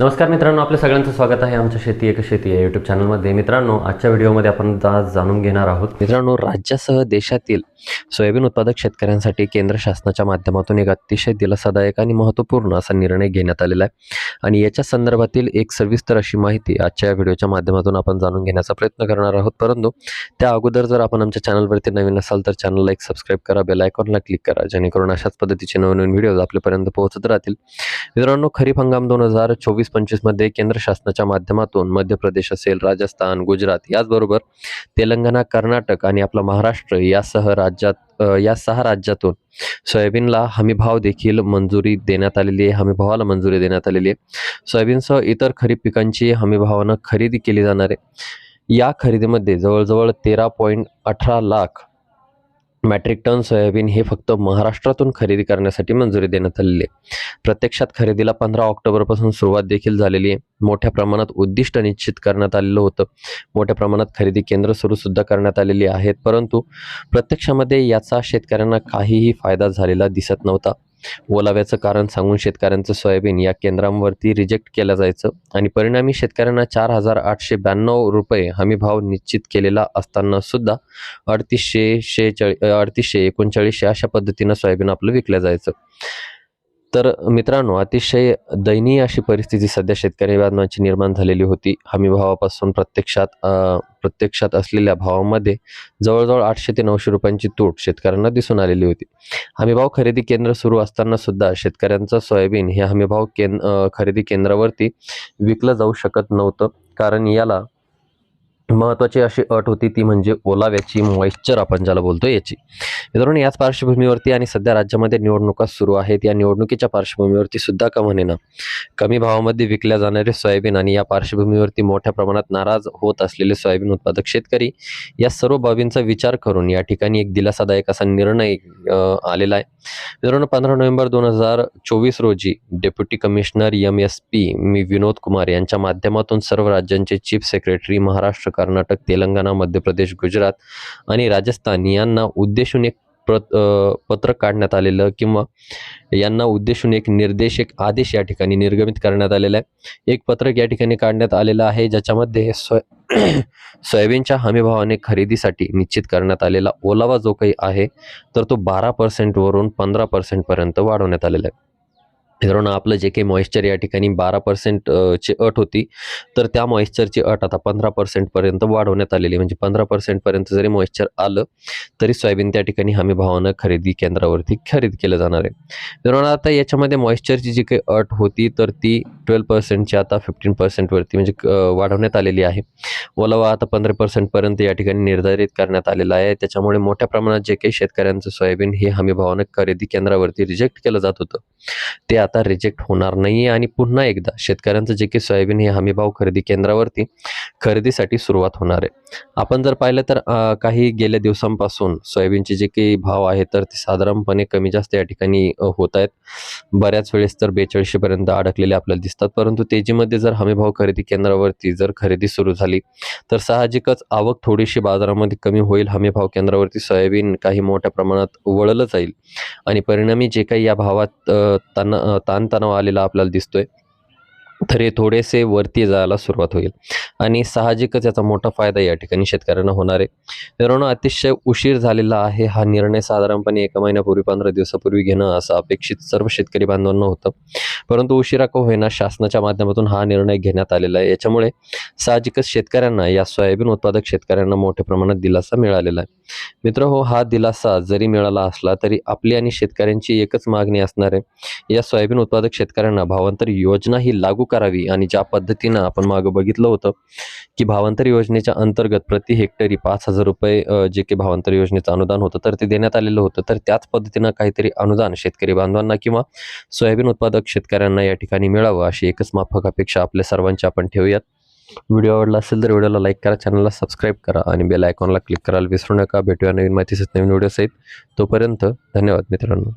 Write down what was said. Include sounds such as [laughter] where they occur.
नमस्कार मित्रांनो आपल्या सगळ्यांचं स्वागत आहे आमच्या शेती एक शेती या यूट्यूब चॅनलमध्ये मित्रांनो आजच्या व्हिडिओमध्ये आपण आज जाणून घेणार आहोत. मित्रांनो राज्यासह देशातील सोयाबीन उत्पादक शेतकऱ्यांसाठी केंद्र शासनाच्या माध्यमातून एक अतिशय दिलासादायक आणि महत्त्वपूर्ण असा निर्णय घेण्यात आलेला आहे. आणि याच्या संदर्भातील एक सविस्तर अशी माहिती आजच्या या व्हिडिओच्या माध्यमातून आपण जाणून घेण्याचा प्रयत्न करणार आहोत. परंतु त्या अगोदर जर आपण आमच्या चॅनलवरती नवीन असाल तर चॅनलला एक सबस्क्राईब करा बेल आयकॉनला क्लिक करा जेणेकरून अशाच पद्धतीचे नवीन नवीन व्हिडिओज आपल्यापर्यंत पोहोचत राहतील. मित्रांनो खरीप हंगाम दोन हजार चोवीस पंचवीसमध्ये केंद्र शासनाच्या माध्यमातून मध्य प्रदेश असेल राजस्थान गुजरात याचबरोबर तेलंगणा कर्नाटक आणि आपला महाराष्ट्र यासह राज्यात या सहा राज्यातून सोयाबीनला हमीभाव देखील मंजुरी देण्यात आलेली आहे. हमीभावाला मंजुरी देण्यात आलेली आहे. सोयाबीनसह इतर खरीप पिकांची हमीभावानं खरेदी केली जाणार आहे. या खरेदीमध्ये जवळजवळ तेरा पॉईंट अठरा लाख मॅट्रिक टन सोयाबीन हे फक्त महाराष्ट्रातून खरेदी करण्यासाठी मंजुरी देण्यात आलेली आहे. प्रत्यक्षात खरेदीला पंधरा ऑक्टोबरपासून सुरुवात देखील झालेली आहे. मोठ्या प्रमाणात उद्दिष्ट निश्चित करण्यात आलेलं होतं. मोठ्या प्रमाणात खरेदी केंद्र सुरू सुद्धा करण्यात आलेली आहेत. परंतु प्रत्यक्षामध्ये याचा शेतकऱ्यांना काहीही फायदा झालेला दिसत नव्हता. ओलाव्याचं कारण सांगून शेतकऱ्यांचं सोयाबीन या केंद्रांवरती रिजेक्ट केलं जायचं. आणि परिणामी शेतकऱ्यांना चार हजार आठशे ब्याण्णव रुपये हमी भाव निश्चित केलेला असताना सुद्धा अडतीसशे शेहेचाळीस अडतीसशे एकोणचाळीसशे अशा पद्धतीनं सोयाबीन आपलं विकलं जायचं. तर मित्रांनो अतिशय दयनीय अशी परिस्थिती सध्या शेतकरी बांधवांची निर्माण झालेली होती. हमी भावापासून प्रत्यक्षात प्रत्यक्षात असलेल्या भावामध्ये जवळजवळ आठशे ते नऊशे रुपयांची तूट शेतकऱ्यांना दिसून आलेली होती. हमीभाव खरेदी केंद्र सुरू असताना सुद्धा शेतकऱ्यांचं सोयाबीन हे हमीभाव केंद्र खरेदी केंद्रावरती विकलं जाऊ शकत नव्हतं. कारण याला महत्त्वाची अशी अट होती ती म्हणजे ओलाव्याची मॉइश्चर आपण ज्याला बोलतो याची. मित्रांनो याच पार्श्वभूमीवरती आणि सध्या राज्यामध्ये निवडणुका सुरू आहेत. या निवडणुकीच्या पार्श्वभूमीवरती सुद्धा का म्हणेना कमी भावामध्ये विकल्या जाणारे सोयाबीन आणि या पार्श्वभूमीवरती मोठ्या प्रमाणात नाराज होत असलेले सोयाबीन उत्पादक शेतकरी या सर्व बाबींचा विचार करून या ठिकाणी एक दिलासादायक असा निर्णय आलेला आहे. मित्रांनो पंधरा नोव्हेंबर दोन हजार चोवीस रोजी deputy commissioner M S P मी विनोद कुमार यांच्या माध्यमातून सर्व राज्यांचे चीफ सेक्रेटरी महाराष्ट्र कर्नाटक तेलंगणा मध्य प्रदेश गुजरात आणि राजस्थान यांना उद्देशून एक प्रत पत्रक काढण्यात आलेलं किंवा यांना उद्देशून एक निर्देश एक आदेश या ठिकाणी निर्गमित करण्यात आलेला आहे. एक पत्रक या ठिकाणी काढण्यात आलेलं आहे ज्याच्यामध्ये सोय [clears throat] सोयाबीनच्या हमीभावाने खरेदीसाठी निश्चित करण्यात आलेला ओलावा जो काही आहे तर तो बारा पर्सेंटवरून पंधरा पर्सेंटपर्यंत वाढवण्यात आलेला आहे. मित्रांनो आपलं जे काही मॉइश्चर या ठिकाणी बारा पर्सेंट ची अट होती तर त्या मॉइश्चरची अट आता पंधरा पर्सेंटपर्यंत वाढवण्यात आलेली म्हणजे पंधरा पर्सेंटपर्यंत जरी मॉइश्चर आलं तरी सोयाबीन त्या ठिकाणी हमी भावानं खरेदी केंद्रावरती खरेदी केलं जाणार आहे. मित्रांनो आता याच्यामध्ये मॉइश्चरची जी काही अट होती तर ती ट्वेल्व पर्सेंटची आता फिफ्टीन पर्सेंटवरती म्हणजे वाढवण्यात आलेली आहे. ओलावा आता पंधरा पर्सेंटपर्यंत या ठिकाणी निर्धारित करण्यात आलेला आहे. त्याच्यामुळे मोठ्या प्रमाणात जे काही शेतकऱ्यांचं सोयाबीन हे हमी भावानं खरेदी केंद्रावरती रिजेक्ट केलं जात होतं. ते आता रिजेक्ट होणार नाही आणि पुन्हा एकदा शेतकऱ्यांचं जे की सोयाबीन हे हमीभाव खरेदी केंद्रावरती खरेदीसाठी सुरुवात होणार आहे. आपण जर पाहिलं तर काही गेल्या दिवसांपासून सोयाबीनचे जे काही भाव आहेत तर ते साधारणपणे कमी जास्त या ठिकाणी होत आहेत. बऱ्याच वेळेस तर बेचाळीसशेपर्यंत अडकलेले आपल्याला दिसतात. परंतु तेजीमध्ये जर हमीभाव खरेदी केंद्रावरती जर खरेदी सुरू झाली तर साहजिकच आवक थोडीशी बाजारामध्ये कमी होईल. हमीभाव केंद्रावरती सोयाबीन काही मोठ्या प्रमाणात वळलं जाईल. आणि परिणामी जे काही या भावात त्यांना ताणतणाव आलेला आपल्याला दिसतोय. तर हे थोडेसे वरती जायला सुरुवात होईल. आणि साहजिकच याचा मोठा फायदा या ठिकाणी शेतकऱ्यांना होणार आहे. मित्रांनो अतिशय उशीर झालेला आहे हा निर्णय साधारणपणे एका महिन्यापूर्वी पंधरा दिवसापूर्वी घेणं असं अपेक्षित सर्व शेतकरी बांधवांना होतं. परंतु उशिरा का होईना शासनाच्या माध्यमातून हा निर्णय घेण्यात आलेला आहे. याच्यामुळे साहजिकच शेतकऱ्यांना या सोयाबीन उत्पादक शेतकऱ्यांना मोठ्या प्रमाणात दिलासा मिळालेला आहे. मित्र हो हा दिलासा जरी मिळाला असला तरी आपली आणि शेतकऱ्यांची एकच मागणी असणार आहे. या सोयाबीन उत्पादक शेतकऱ्यांना भावांतर योजना ही लागू करावी आणि ज्या पद्धतीनं आपण मागं बघितलं होतं की भावांतर योजनेच्या अंतर्गत प्रति हेक्टरी पाच हजार रुपये जे काही भावांतर योजनेचं अनुदान होतं तर ते देण्यात आलेलं होतं. तर त्याच पद्धतीनं काहीतरी अनुदान शेतकरी बांधवांना किंवा सोयाबीन उत्पादक शेतकऱ्यांना या ठिकाणी मिळावं अशी एकच माफक अपेक्षा आपल्या सर्वांची आपण ठेवूयात. व्हिडिओ आवडला असेल तर व्हिडिओला लाईक करा चॅनलला सबस्क्राईब करा आणि बेल आयकॉनला क्लिक करायला विसरू नका. भेटूया नवीन माहितीसहित नवीन व्हिडिओ सहित. तोपर्यंत धन्यवाद मित्रांनो.